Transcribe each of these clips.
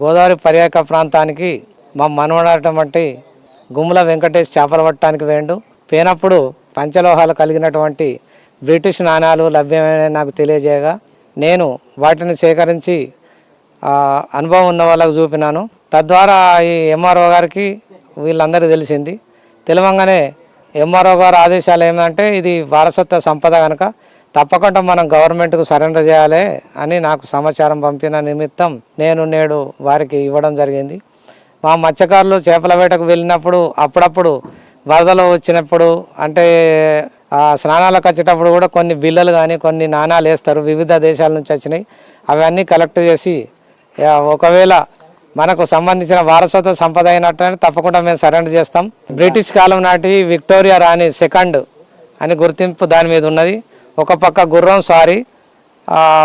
గోదావరి పర్యాటక ప్రాంతానికి మా మనవడటువంటి గుమ్మల వెంకటేష్ చేపలు పట్టడానికి వేండు పోయినప్పుడు పంచలోహాలు కలిగినటువంటి బ్రిటిష్ నాణాలు లభ్యమైన నాకు తెలియజేయగా నేను వాటిని సేకరించి అనుభవం ఉన్న వాళ్ళకు చూపినాను. తద్వారా ఈ ఎంఆర్ఓ గారికి వీళ్ళందరికీ తెలిసింది. తెలవంగానే ఎంఆర్ఓ గారు ఆదేశాలు ఏమంటే ఇది వారసత్వ సంపద కనుక తప్పకుండా మనం గవర్నమెంట్కు సరెండర్ చేయాలి అని నాకు సమాచారం పంపిన నిమిత్తం నేను నేడు వారికి ఇవ్వడం జరిగింది. మా మత్స్యకారులు చేపల వేటకు వెళ్ళినప్పుడు అప్పుడప్పుడు వరదలు వచ్చినప్పుడు అంటే స్నానాలకు వచ్చేటప్పుడు కూడా కొన్ని బిల్లలు కానీ కొన్ని నాణాలు వేస్తారు. వివిధ దేశాల నుంచి వచ్చినాయి అవన్నీ కలెక్ట్ చేసి ఒకవేళ మనకు సంబంధించిన వారసత్వ సంపద అయినట్టు తప్పకుండా మేము సరెండర్ చేస్తాం. బ్రిటిష్ కాలం నాటి విక్టోరియా రాణి సెకండ్ అని గుర్తింపు దాని మీద ఉన్నది. ఒక పక్క గుర్రం సారీ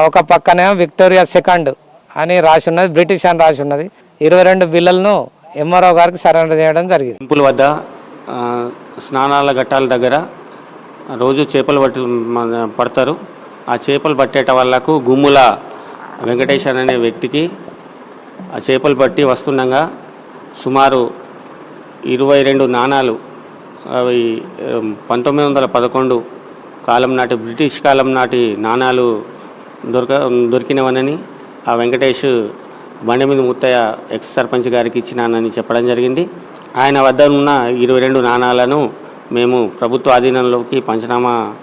ఒక పక్కనేమో విక్టోరియా సెకండ్ అని రాసి ఉన్నది బ్రిటిష్ అని రాసి ఉన్నది. ఇరవై రెండు బిల్లలను ఎంఆర్ఓ గారికి సరెండర్ చేయడం జరిగింది. టెంపుల్ వద్ద స్నానాల ఘట్టాల దగ్గర రోజు చేపలు పట్టు పడతారు. ఆ చేపలు పట్టేట వాళ్ళకు గుమ్ముల వెంకటేశ్వర్ అనే వ్యక్తికి ఆ చేపలు పట్టి వస్తుండగా సుమారు ఇరవై రెండు నాణాలు అవి పంతొమ్మిది వందల పదకొండు కాలం నాటి బ్రిటిష్ కాలం నాటి నాణాలు దొరక దొరికినవనని ఆ వెంకటేష్ బండమీద ముత్తయ్య ఎక్స్ సర్పంచ్ గారికి ఇచ్చినానని చెప్పడం జరిగింది. ఆయన వద్ద ఉన్న ఇరవై రెండు నాణాలను మేము ప్రభుత్వ ఆధీనంలోకి పంచనామా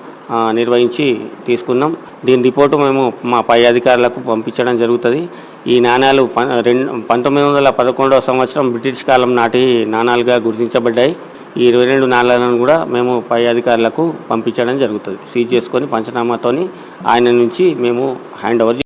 నిర్వహించి తీసుకున్నాం. దీని రిపోర్టు మేము మా పై అధికారులకు పంపించడం జరుగుతుంది. ఈ నాణాలు ప రెండు పంతొమ్మిది వందల పదకొండవ సంవత్సరం బ్రిటిష్ కాలం నాటి నాణాలుగా గుర్తించబడ్డాయి. ఈ ఇరవై రెండు నాణాలను కూడా మేము పై అధికారులకు పంపించడం జరుగుతుంది. సీజ్ చేసుకొని పంచనామాతోని ఆయన నుంచి మేము హ్యాండ్ ఓవర్